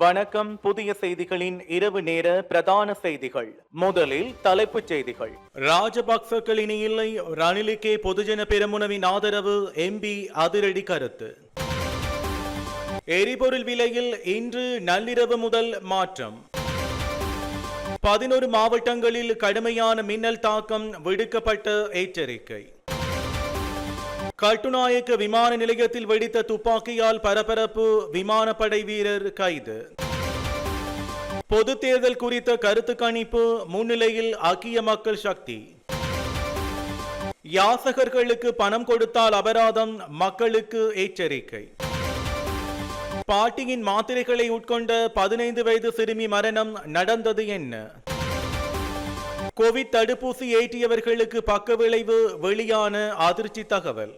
வணக்கம். புதிய செய்திகளின் இரவு நேர பிரதான செய்திகள். முதலில் தலைப்புச் செய்திகள். ராஜபக்சக்களின் இல்லை ரணிலுக்கே பொதுஜன பெருமுனவின் ஆதரவு எம்பி அதிரடி கருத்து. எரிபொருள் விலையில் இன்று நள்ளிரவு முதல் மாற்றம். பதினோரு மாவட்டங்களில் கடுமையான மின்னல் தாக்கம் விடுக்கப்பட்ட எச்சரிக்கை. கட்டுநாயக்க விமான நிலையத்தில் வெடித்த துப்பாக்கியால் பரபரப்பு விமானப்படை வீரர் கைது. பொது தேர்தல் குறித்த கருத்து கணிப்பு முன்னிலையில் அக்கிய மக்கள் சக்தி. யாசகர்களுக்கு பணம் கொடுத்தால் அபராதம் மக்களுக்கு எச்சரிக்கை. பாட்டியின் மாத்திரைகளை உட்கொண்ட பதினைந்து வயது சிறுமி மரணம் நடந்தது என்ன? கோவிட் தடுப்பூசி ஏற்றியவர்களுக்கு பக்க விளைவு வெளியான அதிர்ச்சி தகவல்.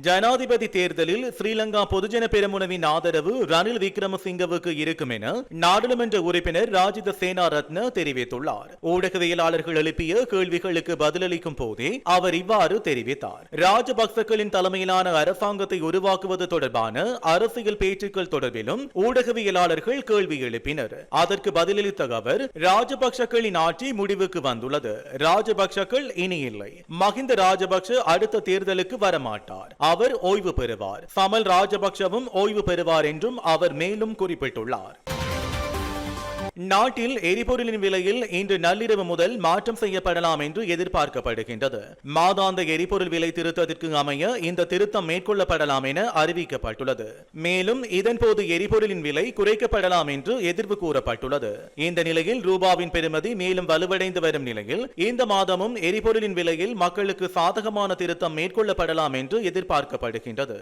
ஜனாதிபதி தேர்தலில் ஸ்ரீலங்கா பொதுஜன பெரமுனவின் ஆதரவு ரணில் விக்ரமசிங்கவுக்கு இருக்கும் என நாடாளுமன்ற உறுப்பினர் ராஜித சேனா ரத்ன தெரிவித்துள்ளார். ஊடகவியலாளர்கள் எழுப்பிய கேள்விகளுக்கு பதிலளிக்கும் போதே அவர் இவ்வாறு தெரிவித்தார். ராஜபக்சக்களின் தலைமையிலான அரசாங்கத்தை உருவாக்குவது தொடர்பான அரசியல் பேச்சுக்கள் தொடர்பிலும் ஊடகவியலாளர்கள் கேள்வி எழுப்பினர். அதற்கு பதிலளித்த அவர் ராஜபக்சக்களின் ஆட்சி முடிவுக்கு வந்துள்ளது. ராஜபக்சக்கள் இனி இல்லை. மஹிந்த ராஜபக்ஷ அடுத்த தேர்தலுக்கு வரமாட்டார். அவர் ஓய்வு பெறுவார். சமல் ராஜபக்ஷவும் ஓய்வு பெறுவார் என்றும் அவர் மேலும் குறிப்பிட்டுள்ளார். நாட்டில் எரிபொருளின் விலையில் இன்று நள்ளிரவு முதல் மாற்றம் செய்யப்படலாம் என்று எதிர்பார்க்கப்படுகின்றது. மாதாந்த எரிபொருள் விலை திருத்தத்திற்கு அமைய இந்த திருத்தம் மேற்கொள்ளப்படலாம் என அறிவிக்கப்பட்டுள்ளது. மேலும் இதன்போது எரிபொருளின் விலை குறைக்கப்படலாம் என்று எதிர்ப்பு கூறப்பட்டுள்ளது. இந்த நிலையில் ரூபாவின் பெருமதி மேலும் வலுவடைந்து வரும் நிலையில் இந்த மாதமும் எரிபொருளின் விலையில் மக்களுக்கு சாதகமான திருத்தம் மேற்கொள்ளப்படலாம் என்று எதிர்பார்க்கப்படுகின்றது.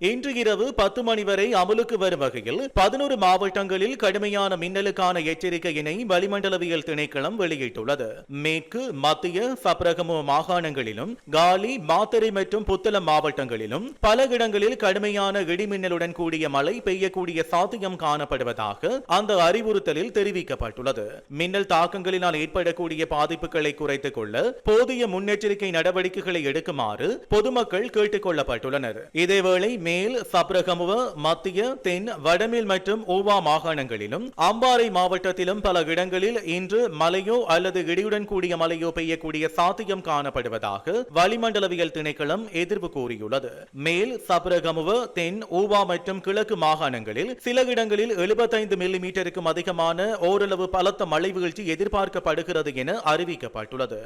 இன்று இரவு பத்து மணி வரை அமலுக்கு வரும் வகையில் பதினோரு மாவட்டங்களில் கடுமையான மின்னலுக்கான எச்சரிக்கையினை வளிமண்டலவியல் திணைக்களம் வெளியிட்டுள்ளது. மேற்கு மத்திய சப்ரகமு மாகாணங்களிலும் காலி மாத்தறை மற்றும் புத்தளம் மாவட்டங்களிலும் பல இடங்களில் கடுமையான இடிமின்னலுடன் கூடிய மழை பெய்யக்கூடிய சாத்தியம் காணப்படுவதாக அந்த அறிவுறுத்தலில் தெரிவிக்கப்பட்டுள்ளது. மின்னல் தாக்கங்களினால் ஏற்படக்கூடிய பாதிப்புகளை குறைத்துக் கொள்ள போதிய முன்னெச்சரிக்கை நடவடிக்கைகளை எடுக்குமாறு பொதுமக்கள் கேட்டுக் கொள்ளப்பட்டுள்ளனர். இதேவேளை மேல் சப்ரகமுவ மத்திய தென் வடமேல் மற்றும் ஓவா மாகாணங்களிலும் அம்பாறை மாவட்டத்திலும் பல இடங்களில் இன்று மழையோ அல்லது இடியுடன் கூடிய மழையோ பெய்யக்கூடிய சாத்தியம் காணப்படுவதாக வளிமண்டலவியல் திணைக்களம் எதிர்ப்பு கூறியுள்ளது. மேல் சப்ரகமுவ தென் ஓவா மற்றும் கிழக்கு மாகாணங்களில் சில இடங்களில் எழுபத்தைந்து மில்லி மீட்டருக்கும் அதிகமான ஓரளவு பலத்த மழை வீழ்ச்சி எதிர்பார்க்கப்படுகிறது என அறிவிக்கப்பட்டுள்ளது.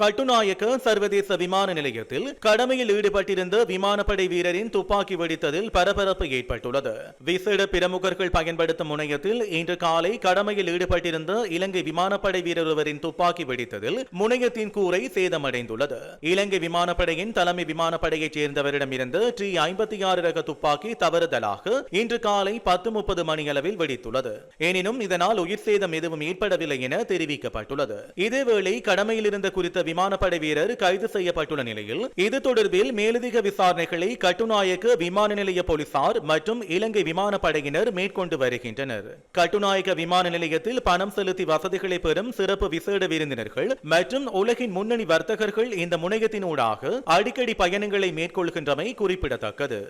கட்டுநாயக்க சர்வதேச விமான நிலையத்தில் கடமையில் ஈடுபட்டிருந்த விமானப்படை வீரரின் துப்பாக்கி வெடித்ததில் பரபரப்பு ஏற்பட்டுள்ளது. விசேட பிரமுகர்கள் பயன்படுத்தும் முனையத்தில் இன்று காலை கடமையில் ஈடுபட்டிருந்த இலங்கை விமானப்படை வீரர் ஒருவரின் துப்பாக்கி வெடித்ததில் முனையத்தின் கூரை சேதமடைந்துள்ளது. இலங்கை விமானப்படையின் தலைமை விமானப்படையைச் சேர்ந்தவரிடமிருந்து டி ஐம்பத்தி ஆறு ரக துப்பாக்கி தவறுதலாக இன்று காலை பத்து முப்பது மணியளவில் வெடித்துள்ளது. எனினும் இதனால் உயிர் சேதம் எதுவும் ஏற்படவில்லை என தெரிவிக்கப்பட்டுள்ளது. இதேவேளை கடமையில் இருந்த குறித்த விமானப்படை வீரர் கைது செய்யப்பட்டுள்ள நிலையில் இது தொடர்பில் மேலதிக விசாரணைகளை கட்டுநாயக்க விமான நிலைய போலீசார் மற்றும் இலங்கை விமானப்படையினர் மேற்கொண்டு வருகின்றனர். கட்டுநாயக்க விமான நிலையத்தில் பணம் செலுத்தி வசதிகளை பெறும் சிறப்பு விசேட விருந்தினர்கள் மற்றும் உலகின் முன்னணி வர்த்தகர்கள் இந்த முனையத்தினூடாக அடிக்கடி பயணங்களை மேற்கொள்கின்றமை குறிப்பிடத்தக்கது.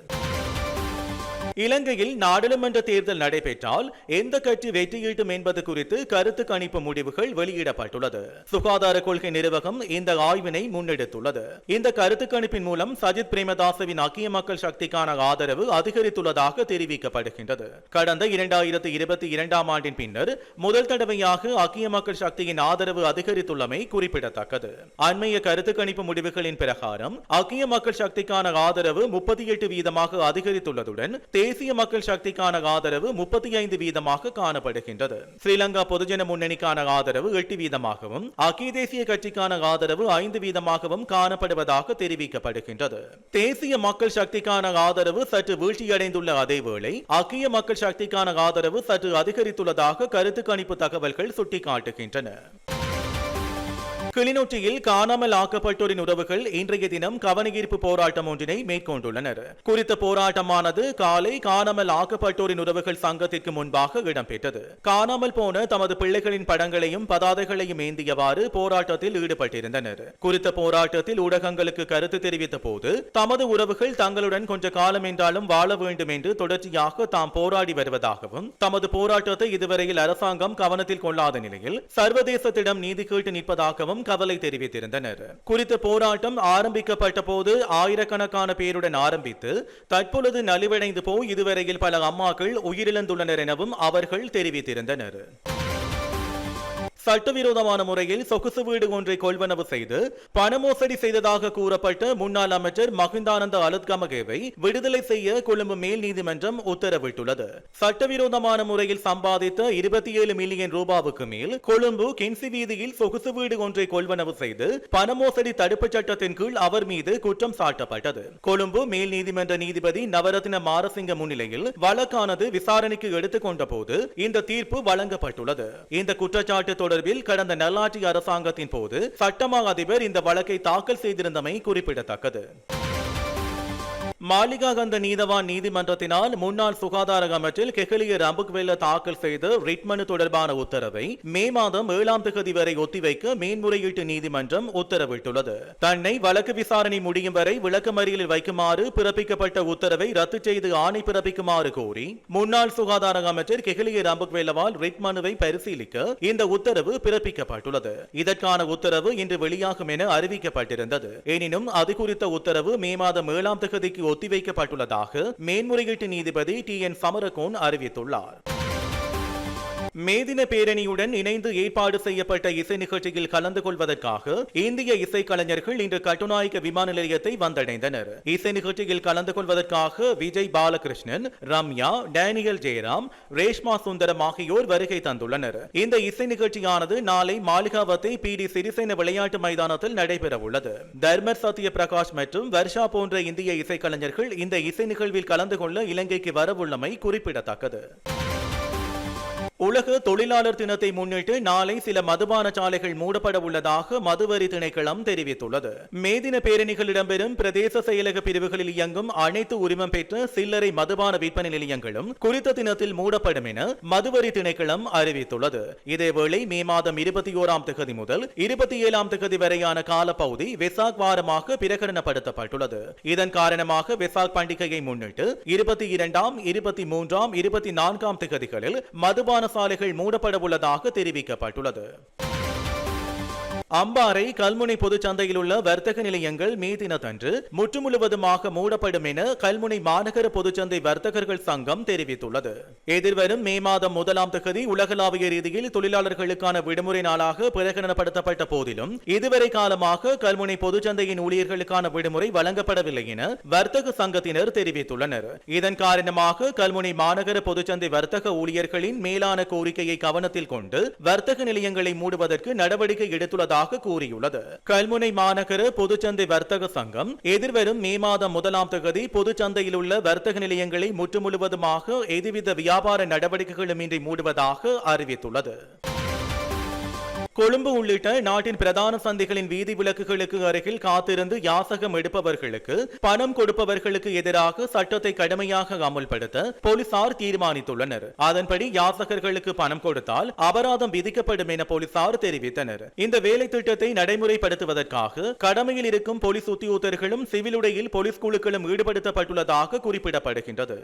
இலங்கையில் நாடாளுமன்ற தேர்தல் நடைபெற்றால் எந்த கட்சி வெற்றியீட்டும் என்பது குறித்து கருத்து கணிப்பு முடிவுகள் வெளியிடப்பட்டுள்ளது. சுகாதார கொள்கை நிர்வாகம் இந்த ஆய்வினை முன்னெடுத்துள்ளது. இந்த கருத்து கணிப்பின் மூலம் சஜித் பிரேமதாசவின் அக்கிய மக்கள் சக்திக்கான ஆதரவு அதிகரித்துள்ளதாக தெரிவிக்கப்படுகின்றது. கடந்த இரண்டாயிரத்தி இருபத்தி இரண்டாம் ஆண்டின் பின்னர் முதல் தடவையாக அக்கிய மக்கள் சக்தியின் ஆதரவு அதிகரித்துள்ளமை குறிப்பிடத்தக்கது. அண்மைய கருத்து கணிப்பு முடிவுகளின் பிரகாரம் அக்கிய மக்கள் சக்திக்கான ஆதரவு முப்பத்தி எட்டு வீதமாக அதிகரித்துள்ளதுடன் தேசிய மக்கள் சக்திக்கான ஆதரவு முப்பத்தி ஐந்து வீதமாக காணப்படுகின்றது. ஸ்ரீலங்கா பொதுஜன முன்னணிக்கான ஆதரவு எட்டு வீதமாகவும் அகில தேசிய கட்சிக்கான ஆதரவு ஐந்து வீதமாகவும் காணப்படுவதாக தெரிவிக்கப்படுகின்றது. தேசிய மக்கள் சக்திக்கான ஆதரவு சற்று வீழ்ச்சியடைந்துள்ள அதேவேளை அக்கிய மக்கள் சக்திக்கான ஆதரவு சற்று அதிகரித்துள்ளதாக கருத்து கணிப்பு தகவல்கள் சுட்டிக்காட்டுகின்றன. கிளிநொச்சியில் காணாமல் ஆக்கப்பட்டோரின் உறவுகள் இன்றைய தினம் கவனஈர்ப்பு போராட்டம் ஒன்றினை மேற்கொண்டுள்ளனர். குறித்த போராட்டமானது காலை காணாமல் ஆக்கப்பட்டோரின் உறவுகள் சங்கத்திற்கு முன்பாக இடம்பெற்றது. காணாமல் போன தமது பிள்ளைகளின் படங்களையும் பதாதைகளையும் ஏந்தியவாறு போராட்டத்தில் ஈடுபட்டிருந்தனர். குறித்த போராட்டத்தில் ஊடகங்களுக்கு கருத்து தெரிவித்த போது தமது உறவுகள் தங்களுடன் கொஞ்ச காலம் என்றாலும் வாழ வேண்டும் என்று தொடர்ச்சியாக தாம் போராடி வருவதாகவும் தமது போராட்டத்தை இதுவரையில் அரசாங்கம் கவனத்தில் கொள்ளாத நிலையில் சர்வதேசத்திடம் நீதி கேட்டு நிற்பதாகவும் கவலை தெரிவித்திருந்தனர். குறித்த போராட்டம் ஆரம்பிக்கப்பட்ட போது ஆயிரக்கணக்கான பேருடன் ஆரம்பித்து தற்பொழுது நலிவடைந்து போய் இதுவரையில் பல அம்மாக்கள் உயிரிழந்துள்ளனர் எனவும் அவர்கள் தெரிவித்திருந்தனர். சட்டவிரோதமான முறையில் சொகுசு வீடு ஒன்றை கொள்வனவு செய்து பணமோசடி செய்ததாக கூறப்பட்ட முன்னாள் அமைச்சர் மகிந்தானந்த அலுத்கமகேவை விடுதலை செய்ய கொழும்பு மேல் நீதிமன்றம் உத்தரவிட்டுள்ளது. சட்டவிரோதமான முறையில் சம்பாதித்த இருபத்தி ஏழு மில்லியன் ரூபாவுக்கு மேல் கொழும்பு கென்சி வீதியில் சொகுசு வீடு ஒன்றை கொள்வனவு செய்து பணமோசடி தடுப்புச் சட்டத்தின் கீழ் அவர் மீது குற்றம் சாட்டப்பட்டது. கொழும்பு மேல் நீதிமன்ற நீதிபதி நவரத்ன மாரசிங்க முன்னிலையில் வழக்கானது விசாரணைக்கு எடுத்துக்கொண்ட போது இந்த தீர்ப்பு வழங்கப்பட்டுள்ளது. இந்த குற்றச்சாட்டு தொடர்பில் கடந்த நல்லாட்சி அரசாங்கத்தின் போது சட்டமா அதிபர் இந்த வழக்கை தாக்கல் செய்திருந்தமை குறிப்பிடத்தக்கது. மாளிகாகந்த நீதவான் நீதிமன்றத்தினால் முன்னாள் சுகாதார அமைச்சர் கெஹலிய ரம்புக்வெல்ல தாக்கல் செய்த ரிட் மனு தொடர்பான உத்தரவை மே மாதம் ஏழாம் தேதி வரை ஒத்திவைக்க மேன்முறையீட்டு நீதிமன்றம் உத்தரவிட்டுள்ளது. தன்னை வழக்கு விசாரணை முடியும் வரை விளக்கமறியலில் வைக்குமாறு பிறப்பிக்கப்பட்ட உத்தரவை ரத்து செய்து ஆணை பிறப்பிக்குமாறு கோரி முன்னாள் சுகாதார அமைச்சர் கெஹலிய ரம்புக்வெல்லவால் ரிட் மனுவை பரிசீலிக்க இந்த உத்தரவு பிறப்பிக்கப்பட்டுள்ளது. இதற்கான உத்தரவு இன்று வெளியாகும் என அறிவிக்கப்பட்டிருந்தது. எனினும் அது குறித்த உத்தரவு மே மாதம் ஏழாம் தேதிக்கு ஒத்திவைக்கப்பட்டுள்ளதாக மேன்முறையீட்டு நீதிபதி டி என் சமரகோன் அறிவித்துள்ளார். மேதின பேரணியுடன் இணைந்து ஏற்பாடு செய்யப்பட்ட இசை நிகழ்ச்சியில் கலந்து கொள்வதற்காக இந்திய இசைக்கலைஞர்கள் இன்று கட்டுநாயக்க விமான நிலையத்தை வந்தடைந்தனர். இசை நிகழ்ச்சியில் கலந்து கொள்வதற்காக விஜய் பாலகிருஷ்ணன் ரம்யா டேனியல் ஜெயராம் ரேஷ்மா சுந்தரம் ஆகியோர் வருகை தந்துள்ளனர். இந்த இசை நிகழ்ச்சியானது நாளை மாளிகாவத்தை பி டி சிறிசேன விளையாட்டு மைதானத்தில் நடைபெற உள்ளது தர்மர் சத்ய பிரகாஷ் மற்றும் வர்ஷா போன்ற இந்திய இசைக்கலைஞர்கள் இந்த இசை நிகழ்வில் கலந்து கொள்ள இலங்கைக்கு வரவுள்ளமை குறிப்பிடத்தக்கது. உலக தொழிலாளர் தினத்தை முன்னிட்டு நாளை சில மதுபான சாலைகள் மூடப்பட உள்ளதாக மதுவரி திணைக்களம் தெரிவித்துள்ளது. மேதின பேரணிகள் இடம்பெறும் பிரதேச செயலக பிரிவுகளில் இயங்கும் அனைத்து உரிமம் பெற்ற சில்லறை மதுபான விற்பனை நிலையங்களும் குறித்த தினத்தில் மூடப்படும் என மதுவரி திணைக்களம் அறிவித்துள்ளது. இதேவேளை மே மாதம் இருபத்தி ஓராம் திகதி முதல் இருபத்தி ஏழாம் திகதி வரையான காலப்பகுதி வெசாக் வாரமாக பிரகடனப்படுத்தப்பட்டுள்ளது. இதன் காரணமாக வெசாக் பண்டிகையை முன்னிட்டு இருபத்தி இரண்டாம் இருபத்தி மூன்றாம் இருபத்தி நான்காம் திகதிகளில் மதுபான சாலைகள் மூடப்பட உள்ளதாக தெரிவிக்கப்பட்டுள்ளது. அம்பாறை கல்முனை பொதுச் சந்தையில் உள்ள வர்த்தக நிலையங்கள் மே தினத்தன்று முற்றுமுழுவதுமாக மூடப்படும் என கல்முனை மாநகர பொதுச்சந்தை வர்த்தகர்கள் சங்கம் தெரிவித்துள்ளது. எதிர்வரும் மே மாதம் முதலாம் தேதி உலகளாவிய ரீதியில் தொழிலாளர்களுக்கான விடுமுறை நாளாக பிரகடனப்படுத்தப்பட்ட போதிலும் இதுவரை காலமாக கல்முனை பொதுச்சந்தையின் ஊழியர்களுக்கான விடுமுறை வழங்கப்படவில்லை என வர்த்தக சங்கத்தினர் தெரிவித்துள்ளனர். இதன் காரணமாக கல்முனை மாநகர பொதுச்சந்தை வர்த்தக ஊழியர்களின் மேலான கோரிக்கையை கவனத்தில் கொண்டு வர்த்தக நிலையங்களை மூடுவதற்கு நடவடிக்கை எடுத்துள்ளதாக வருவதாக கூறியுள்ளது. கல்முனை மாநகர பொதுச்சந்தை வர்த்தக சங்கம் எதிர்வரும் மே மாதம் முதலாம் தேதி பொதுச்சந்தையில் உள்ள வர்த்தக நிலையங்களை முற்றுமுழுவதுமாக எதுவித வியாபார நடவடிக்கைகளும் இன்றி மூடுவதாக அறிவித்துள்ளது. கொழும்பு உள்ளிட்ட நாட்டின் பிரதான சந்தைகளின் வீதி விளக்குகளுக்கு அருகில் காத்திருந்து யாசகம் எடுப்பவர்களுக்கு பணம் கொடுப்பவர்களுக்கு எதிராக சட்டத்தை கடுமையாக அமுல்படுத்த போலீசார் தீர்மானித்துள்ளனர். அதன்படி யாசகர்களுக்கு பணம் கொடுத்தால் அபராதம் விதிக்கப்படும் என போலீசார் தெரிவித்தனர். இந்த வேலை திட்டத்தை நடைமுறைப்படுத்துவதற்காக கடமையில் இருக்கும் போலீஸ் உத்தியோகர்களும் சிவில் உடையில் போலீஸ் குழுக்களும் ஈடுபடுத்தப்பட்டுள்ளதாக குறிப்பிடப்படுகின்றது.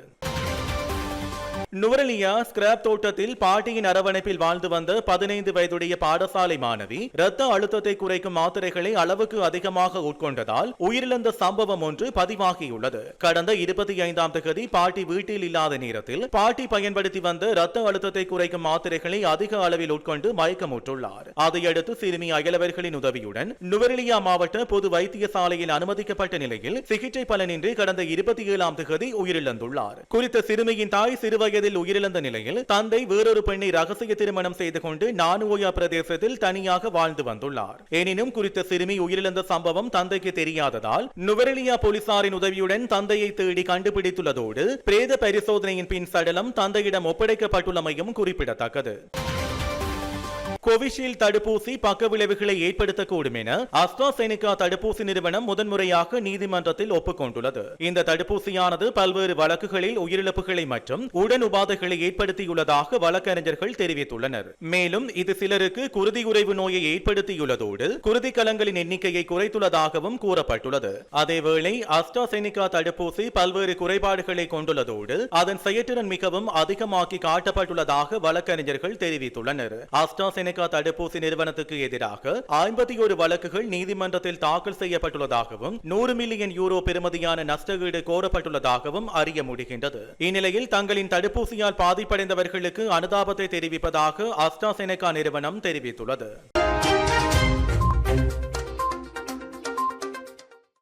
நுவரலியா ஸ்கிராப் தோட்டத்தில் பாட்டியின் அரவணைப்பில் வாழ்ந்து வந்த பதினைந்து வயதுடைய பாடசாலை மாணவி இரத்த அழுத்தத்தை குறைக்கும் மாத்திரைகளை அளவுக்கு அதிகமாக உட்கொண்டதால் உயிரிழந்த சம்பவம் ஒன்று பதிவாகியுள்ளது. கடந்த இருபத்தி ஐந்தாம் தேதி பாட்டி வீட்டில் இல்லாத நேரத்தில் பாட்டி பயன்படுத்தி வந்த இரத்த அழுத்தத்தை குறைக்கும் மாத்திரைகளை அதிக அளவில் உட்கொண்டு மயக்கமுற்றுள்ளார். அதையடுத்து சிறுமி அயலவர்களின் உதவியுடன் நுவரெலியா மாவட்ட பொது வைத்தியசாலையில் அனுமதிக்கப்பட்ட நிலையில் சிகிச்சை பலனின்றி கடந்த இருபத்தி ஏழாம் தேதி உயிரிழந்துள்ளார். குறித்த சிறுமியின் தாய் சிறுவயது வயதில் உயிரிழந்த நிலையில் தந்தை வேறொரு பெண்ணை ரகசிய திருமணம் செய்து கொண்டு நானுவோயா பிரதேசத்தில் தனியாக வாழ்ந்து வந்துள்ளார். எனினும் குறித்த சிறுமி உயிரிழந்த சம்பவம் தந்தைக்கு தெரியாததால் நுவரெலியா போலீசாரின் உதவியுடன் தந்தையை தேடி கண்டுபிடித்துள்ளதோடு பிரேத பரிசோதனையின் பின் சடலம் தந்தையிடம் ஒப்படைக்கப்பட்டுள்ளமையும் குறிப்பிடத்தக்கது. கோவிஷீல்டு தடுப்பூசி பக்க விளைவுகளை ஏற்படுத்தக்கூடும் என அஸ்ட்ராசெனிகா தடுப்பூசி நிறுவனம் முதன்முறையாக நீதிமன்றத்தில் ஒப்புக்கொண்டுள்ளது. இந்த தடுப்பூசியானது பல்வேறு வழக்குகளில் உயிரிழப்புகளை மற்றும் உடன் உபாதைகளை ஏற்படுத்தியுள்ளதாக வழக்கறிஞர்கள் தெரிவித்துள்ளனர். மேலும் இது சிலருக்கு குருதி உறைவு நோயை ஏற்படுத்தியுள்ளதோடு குருதி கலங்களின் எண்ணிக்கையை குறைத்துள்ளதாகவும் கூறப்பட்டுள்ளது. அதேவேளை அஸ்ட்ராசெனிகா தடுப்பூசி பல்வேறு குறைபாடுகளை கொண்டுள்ளதோடு அதன் செயற்றிறன் மிகவும் அதிகமாக்கி காட்டப்பட்டுள்ளதாக வழக்கறிஞர்கள் தெரிவித்துள்ளனர். அஸ்ட்ராசெனிகா தடுப்பூசி நிறுவனத்துக்கு எதிராக ஐம்பத்தி ஒரு வழக்குகள் நீதிமன்றத்தில் தாக்கல் செய்யப்பட்டுள்ளதாகவும் நூறு மில்லியன் யூரோ பெறுமதியான நஷ்டஈடு கோரப்பட்டுள்ளதாகவும் அறிய முடிகின்றது. இந்நிலையில் தங்களின் தடுப்பூசியால் பாதிப்படைந்தவர்களுக்கு அனுதாபத்தை தெரிவிப்பதாக அஸ்டாசெனகா நிறுவனம் தெரிவித்துள்ளது.